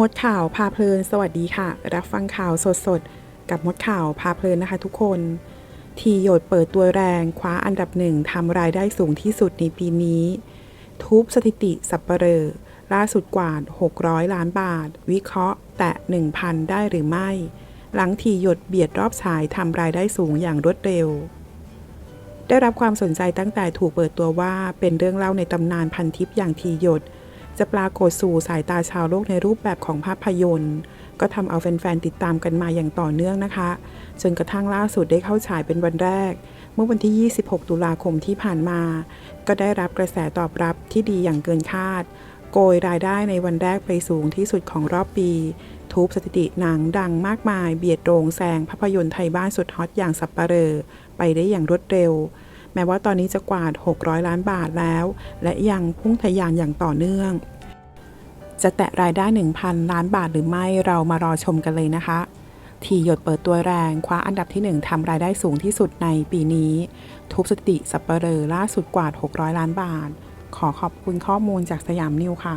มดข่าวพาเพลิน สวัสดีค่ะ รับฟังข่าวสดๆกับมดข่าวพาเพลินนะคะทุกคน ทีโยดเปิดตัวแรงคว้าอันดับหนึ่งทำรายได้สูงที่สุดในปีนี้ ทุบสถิติสัปเหร่อล่าสุดกว่า 600 ล้านบาท วิเคราะห์แตะ 1,000 ได้หรือไม่ หลังทีหยดเบียดรอบฉายทำรายได้สูงอย่างรวดเร็ว ได้รับความสนใจตั้งแต่ถูกเปิดตัวว่าเป็นเรื่องเล่าในตำนานพันทิปอย่างทีหยด จะปรากฏสู่สายตาชาวโลกในรูปแบบของภาพยนตร์ ก็ทำเอาแฟนๆติดตามกันมาอย่างต่อเนื่องนะคะ จนกระทั่งล่าสุดได้เข้าฉายเป็นวันแรก เมื่อวันที่ 26 ตุลาคมที่ผ่านมา ก็ได้รับกระแสตอบรับที่ดีอย่างเกินคาด โกยรายได้ในวันแรกไปสูงที่สุดของรอบปี ทุบสถิติหนังดังมากมาย เบียดโรงแซงภาพยนตร์ไทยบ้านสุดฮอตอย่างสับปะเหรอไปได้อย่างรวดเร็ว แม้ว่าตอนนี้จะกวาด 600 ล้านบาทแล้ว และยังพุ่งทะยานอย่างต่อเนื่อง จะแตะรายได้ 1,000 ล้านบาทหรือไม่เรามารอชมกันเลยนะคะ ทีหยดเปิดตัวแรงคว้าอันดับที่ 1ทำรายได้สูงที่สุดในปีนี้ ทุบสถิติสัปเหร่อล่าสุดกว่า600 ล้านบาท ขอขอบคุณข้อมูลจากสยามนิวค่ะ